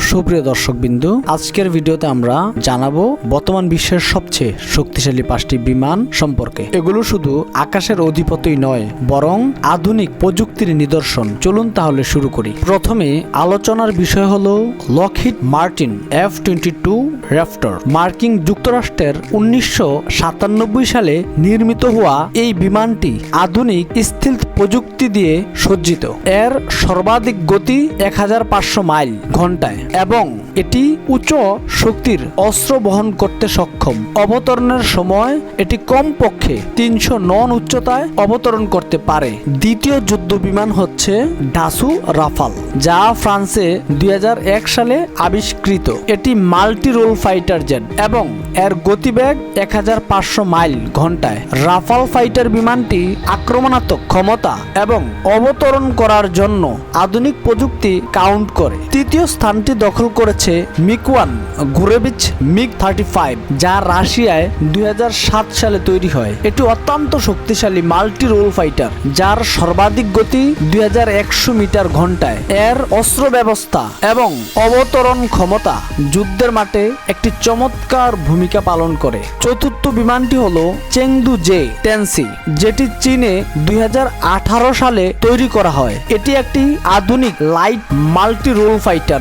সুপ্রিয় দর্শক বিন্দু আজকের ভিডিওতে আমরা জানাব বর্তমান বিশ্বের সবচেয়ে শক্তিশালী পাঁচটি বিমান সম্পর্কে। এগুলো শুধু আকাশের অধিপতই নয়, বরং আধুনিক প্রযুক্তির নিদর্শন। চলুন তাহলে শুরু করি। প্রথমে আলোচনার বিষয় হলো Lockheed Martin F twenty two Raptor মার্কিন যুক্তরাষ্ট্রের উনিশশো সাতানব্বই সালে নির্মিত হওয়া এই বিমানটি আধুনিক স্থির প্রযুক্তি দিয়ে সজ্জিত। এর সর্বাধিক গতি এক হাজার পাঁচশো মাইল ঘন্টায়। এবং এটি উচ্চ শক্তির অস্ত্র বহন করতে সক্ষম। অবতরণের সময় এটি কমপক্ষে তিনশো নন উচ্চতায় অবতরণ করতে পারে। দ্বিতীয় যুদ্ধ বিমান হচ্ছে ডাসু রাফাল, যা ফ্রান্সে দুই হাজার এক সালে আবিষ্কৃত। এটি মাল্টি রোল ফাইটার জেট এবং এর গতিবেগ এক হাজার পাঁচশো মাইল ঘন্টায়। রাফাল ফাইটার বিমানটি আক্রমণাত্মক ক্ষমতা এবং অবতরণ করার জন্য আধুনিক প্রযুক্তি কাউন্ট করে। তৃতীয় স্থানটি দখল করেছে MiG one, Gurevich MiG thirty five, যা রাশিয়ায় দুই সালে তৈরি হয়। এটি অত্যন্ত শক্তিশালী মাল্টি রোল ফাইটার, যার সর্বাধিক গতি দুই মিটার ঘন্টায়। এর অস্ত্র ব্যবস্থা এবং অবতরণ ক্ষমতা যুদ্ধের মাঠে একটি চমৎকার ভূমিকা পালন করে। চতুর্থ বিমানটি হলো চেংদু জে টেনসি, যেটি চীনে দুই হাজার আঠারো সালে তৈরি করা হয়। এটি একটি আধুনিক লাইট মাল্টি রোল ফাইটার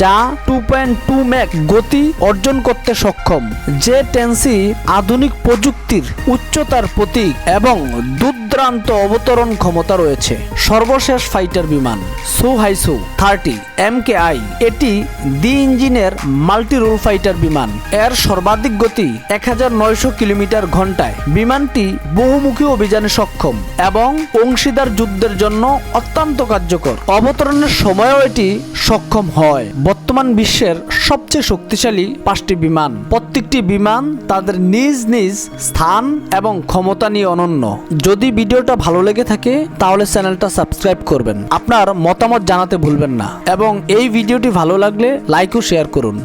যা টু পয়েন্ট টু ম্যাক গতি অর্জন করতে সক্ষম। যে টেন্সি আধুনিক প্রযুক্তির উচ্চতার প্রতীক এবং দুর্দান্ত অবতরণ ক্ষমতা রয়েছে। সর্বশেষ ফাইটার বিমান, সু হাইসু থার্টি এম কে আই, এটি দি ইঞ্জিনের মাল্টি রোল ফাইটার বিমান। এর সর্বাধিক গতি এক কিলোমিটার ঘন্টায় বিমানটি বহুমুখী অভিযানে সক্ষম এবং অংশীদার যুদ্ধের জন্য অত্যন্ত কার্যকর। অবতরণের সময়ও এটি সক্ষম হয়। বর্তমান বিশ্বের সবচেয়ে শক্তিশালী পাঁচটি বিমান। প্রত্যেকটি বিমান তাদের নিজ নিজ স্থান এবং ক্ষমতা নিয়ে অনন্য। যদি ভিডিওটা ভালো লেগে থাকে, তাহলে চ্যানেলটা সাবস্ক্রাইব করবেন। আপনার মতামত জানাতে ভুলবেন না। এবং এই ভিডিওটি ভালো লাগলে লাইক ও শেয়ার করুন।